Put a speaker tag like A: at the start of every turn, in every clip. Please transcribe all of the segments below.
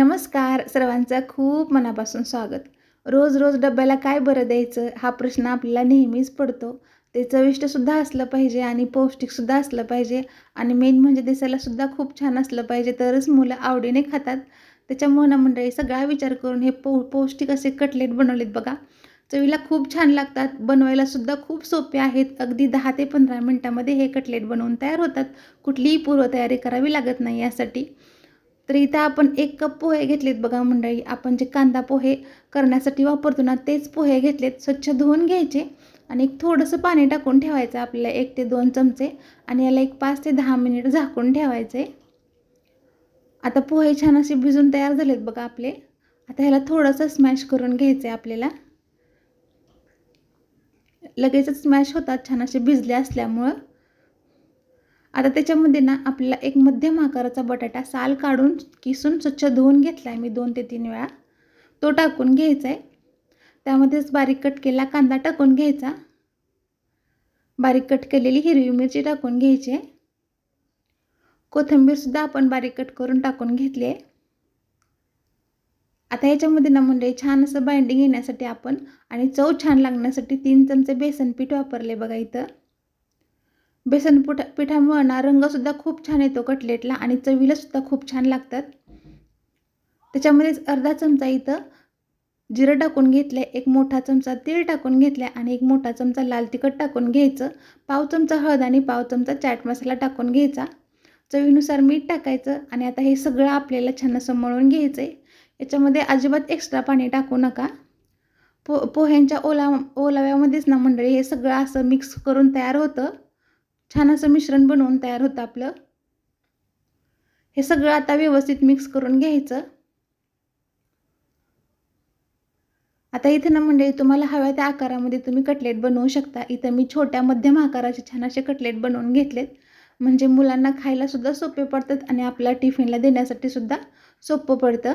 A: नमस्कार सर्वांचं खूप मनापासून स्वागत. रोज रोज डब्याला काय बरं द्यायचं हा प्रश्न आपल्याला नेहमीच पडतो. ते चविष्टसुद्धा असलं पाहिजे आणि पौष्टिकसुद्धा असलं पाहिजे आणि मेन म्हणजे दिसायलासुद्धा खूप छान असलं पाहिजे तरच मुलं आवडीने खातात. त्याच्या ना मंडळी सगळा विचार करून हे पौ पौष्टिक असे कटलेट बनवलेत बघा. चवीला खूप छान लागतात बनवायलासुद्धा खूप सोपे आहेत. अगदी दहा ते पंधरा मिनटामध्ये हे कटलेट बनवून तयार होतात. कुठलीही पूर्वतयारी करावी लागत नाही यासाठी. तर इथं आपण एक कप पोहे घेतलेत बघा मंडळी. आपण जे कांदा पोहे करण्यासाठी वापरतो ना तेच पोहे घेतलेत. स्वच्छ धुवून घ्यायचे आणि एक थोडंसं पाणी टाकून ठेवायचं आपल्याला एक ते दोन चमचे आणि याला एक पाच ते दहा मिनिट झाकून ठेवायचे. आता पोहे छान असे भिजून तयार झालेत बघा आपले. आता ह्याला थोडंसं स्मॅश करून घ्यायचं आहे आपल्याला. लगेचच स्मॅश होतात छान असे भिजले असल्यामुळं. आता त्याच्यामध्ये ना आपल्याला एक मध्यम आकाराचा बटाटा साल काढून किसून स्वच्छ धुवून घेतला आहे मी दोन ते तीन वेळा. तो टाकून घ्यायचा आहे त्यामध्येच बारीक कट केला कांदा टाकून घ्यायचा. बारीक कट केलेली हिरवी मिरची टाकून घ्यायची. आहे कोथिंबीरसुद्धा आपण बारीक कट करून टाकून घेतली आहे. आता याच्यामध्ये ना म्हणजे छान असं बाइंडिंग येण्यासाठी आपण आणि चव छान लागण्यासाठी तीन चमचे बेसन पीठ वापरले बघा इथं. बेसन पुठा पिठामुळं ना रंगसुद्धा खूप छान येतो कटलेटला आणि चवीलासुद्धा खूप छान लागतात. त्याच्यामध्येच अर्धा चमचा इथं जिरं टाकून घेतलं एक मोठा चमचा तीळ टाकून घेतला आणि एक मोठा चमचा लाल तिखट टाकून घ्यायचं. पाव चमचा हळद आणि पाव चमचा चाट मसाला टाकून घ्यायचा. चवीनुसार मीठ टाकायचं आणि आता हे सगळं आपल्याला छान असं मळून घ्यायचं आहे याच्यामध्ये अजिबात एक्स्ट्रा पाणी टाकू नका. पो पोह्यांच्या ओला ओलाव्यामध्येच ना मंडळी हे सगळं असं मिक्स करून तयार होतं. छान असं मिश्रण बनवून तयार होतं आपलं. हे सगळं आता व्यवस्थित मिक्स करून घ्यायचं. आता इथे ना म्हणजे तुम्हाला हव्या त्या आकारामध्ये तुम्ही कटलेट बनवू शकता. इथं मी छोट्या मध्यम आकाराचे छान असे कटलेट बनवून घेतलेत. म्हणजे मुलांना खायला सुद्धा सोपे पडतात आणि आपल्या टिफिनला देण्यासाठी सुद्धा सोपं पडतं.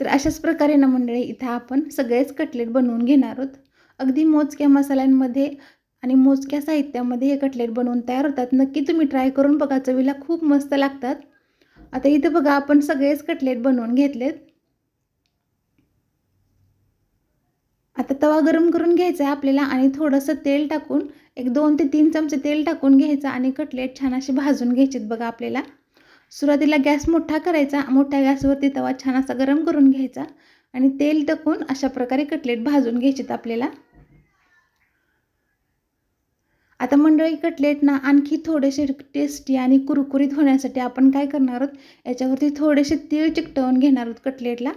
A: तर अशाच प्रकारे ना मंडळी इथं आपण सगळेच कटलेट बनवून घेणार आहोत. अगदी मोजक्या मसाल्यांमध्ये आणि मोजक्या साहित्यामध्ये हे कटलेट बनवून तयार होतात. नक्की तुम्ही ट्राय करून बघा. चवीला खूप मस्त लागतात. आता इथं बघा आपण सगळेच कटलेट बनवून घेतलेत. आता तवा गरम करून घ्यायचा आहे आपल्याला आणि थोडंसं तेल टाकून एक दोन ते तीन चमचे तेल टाकून घ्यायचं आणि कटलेट छान असे भाजून घ्यायचेत बघा आपल्याला. सुरुवातीला गॅस मोठा करायचा. मोठ्या गॅसवरती तवा छान असा गरम करून घ्यायचा आणि तेल टाकून अशा प्रकारे कटलेट भाजून घ्यायचेत आपल्याला. आता मंडळी कटलेट ना. आणखी थोडेसे टेस्टी आणि कुरकुरीत होण्यासाठी आपण काय करणार आहोत? याच्यावरती थोडेसे तीळ चिकटवून घेणार आहोत कटलेटला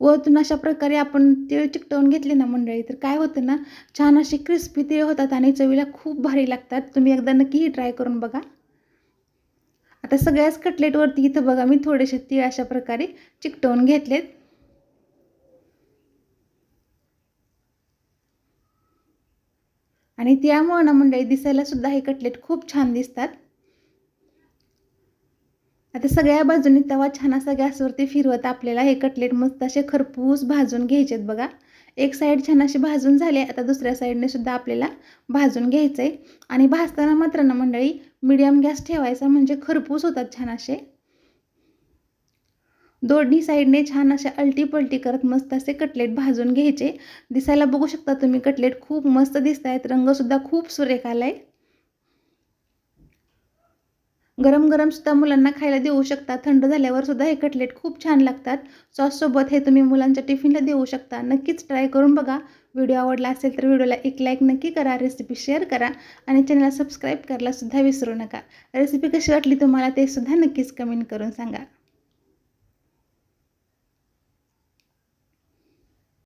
A: वरतून अशा प्रकारे आपण तीळ चिकटवून घेतले ना मंडळी तर काय होतं ना छान असे क्रिस्पी तीळ होतात आणि चवीला खूप भारी लागतात. तुम्ही एकदा नक्कीही ट्राय करून बघा. आता सगळ्याच कटलेटवरती इथं बघा मी थोडेसे तीळ अशा प्रकारे चिकटवून घेतलेत. आणि त्यामुळं ना मंडळी दिसायला सुद्धा हे कटलेट खूप छान दिसतात. आता सगळ्या बाजूनी तवा छान असा गॅसवरती फिरवत आपल्याला हे कटलेट मस्त असे खरपूस भाजून घ्यायचेत बघा. एक साईड छान असे भाजून झाले आता दुसऱ्या साईडने सुद्धा आपल्याला भाजून घ्यायचं आहे आणि भाजताना मात्र ना मंडळी मिडियम गॅस ठेवायचा म्हणजे खरपूस होतात छान असे. दोन्ही साईडने छान अशा अलटी पलटी करत मस्त असे कटलेट भाजून घ्यायचे. दिसायला बघू शकता तुम्ही कटलेट खूप मस्त दिसत आहेत रंगसुद्धा खूप सुरेख आला आहे गरम गरम सुद्धा मुलांना खायला देऊ शकता. थंड झाल्यावर सुद्धा हे कटलेट खूप छान लागतात. सॉससोबत हे तुम्ही मुलांच्या टिफिनला देऊ शकता. नक्कीच ट्राय करून बघा. व्हिडिओ आवडला असेल तर व्हिडिओला एक लाईक नक्की करा. रेसिपी शेअर करा. आणि चॅनलला सबस्क्राईब करायला सुद्धा विसरू नका. रेसिपी कशी वाटली तुम्हाला ते सुद्धा नक्कीच कमेंट करून सांगा.